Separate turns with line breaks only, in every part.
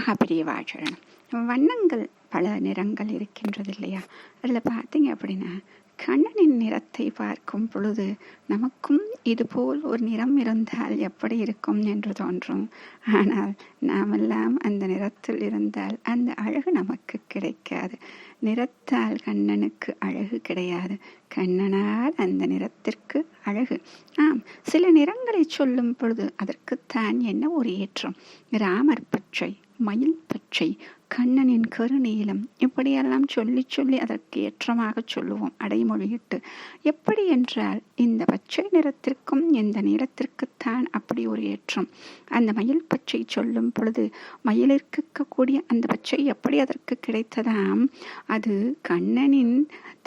மகாபிரியவாச்சரணம் வண்ணங்கள் பல நிறங்கள் இருக்கின்றது இல்லையா அதில் பார்த்தீங்க அப்படின்னா கண்ணனின் நிறத்தை பார்க்கும் பொழுது நமக்கும் இதுபோல் ஒரு நிறம் இருந்தால் எப்படி இருக்கும் என்று தோன்றும். ஆனால் நாமெல்லாம் அந்த நிறத்தில் இருந்தால் அந்த அழகு நமக்கு கிடைக்காது. நிறத்தால் கண்ணனுக்கு அழகு கிடையாது. கண்ணனால் அந்த நிறத்திற்கு அழகு. ஆம் சில நிறங்களை சொல்லும் பொழுது அதற்குத்தான் என்ன ஒரு ஏற்றம்? ராமர் பச்சை மயில் பச்சை கண்ணனின் கருநீலம் இப்படியெல்லாம் சொல்லி சொல்லி அதற்கு ஏற்றமாக சொல்லுவோம் அடைமொழியிட்டு. எப்படி என்றால் இந்த பச்சை நிறத்திற்கும் இந்த நிறத்திற்குத்தான் அப்படி ஒரு ஏற்றம். அந்த மயில் பச்சை சொல்லும் பொழுது மயிலிற்கக்கூடிய அந்த பச்சை எப்படி அதற்கு கிடைத்ததாம்? அது கண்ணனின்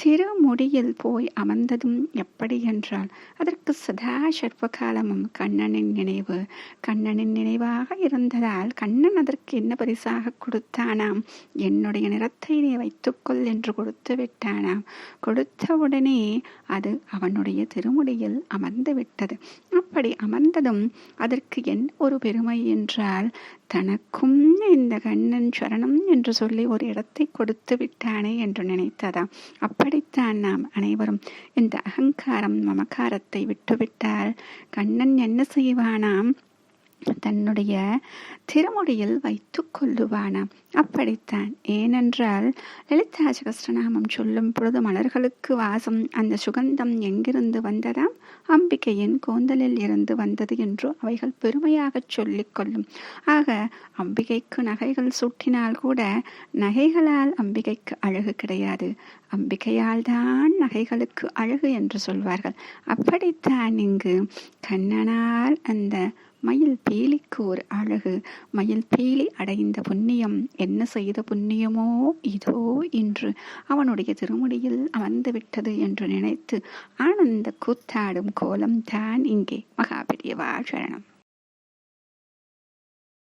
திருமுடியில் போய் அமர்ந்ததும் எப்படி என்றால் அதற்கு சதா சர்வகாலமும் கண்ணனின் நினைவு. கண்ணனின் நினைவாக இருந்ததால் கண்ணன் அதற்கு என்ன பரிசாக கொடுத்தானாம்? என்னுடைய நிறத்தை நீ வைத்துக்கொள் என்று கொடுத்து விட்டானாம். கொடுத்தவுடனே அது அவனுடைய திருமுடியில் அமர்ந்து விட்டது. அப்படி அமர்ந்ததும் அதற்கு என்ன ஒரு பெருமை என்றால் தனக்கும் இந்த கண்ணன் சரணம் என்று சொல்லி ஒரு இடத்தை கொடுத்து விட்டானே என்று நினைத்ததா அப்படித்தான் நாம் அனைவரும் இந்த அகங்காரம் மமக்காரத்தை விட்டுவிட்டால் கண்ணன் என்ன செய்வானாம்? தன்னுடைய திருமுடியில் வைத்து கொள்ளுவானாம் அப்படித்தான். ஏனென்றால் லலிதா சகஸ்ரநாமம் சொல்லும் பொழுது மலர்களுக்கு வாசம் அந்த சுகந்தம் எங்கிருந்து வந்ததாம்? அம்பிகையின் கோந்தலில் இருந்து வந்தது என்று அவைகள் பெருமையாக சொல்லிக் கொள்ளும். ஆக அம்பிகைக்கு நகைகள் சூட்டினால் கூட நகைகளால் அம்பிகைக்கு அழகு கிடையாது. அம்பிகையால் தான் நகைகளுக்கு அழகு என்று சொல்வார்கள். அப்படித்தான் இங்கு கண்ணனால் அந்த மயில் பேலிக்கு ஒரு அழகு. மயில் பீலி அடைந்த புண்ணியம். என்ன செய்த புண்ணியமோ? இதோ இன்று. அவனுடைய திருமுடியில் அமர்ந்து விட்டது என்று நினைத்து ஆனந்த கூத்தாடும் கோலம் தான் இங்கே. மகாபெரியவா சரணம்.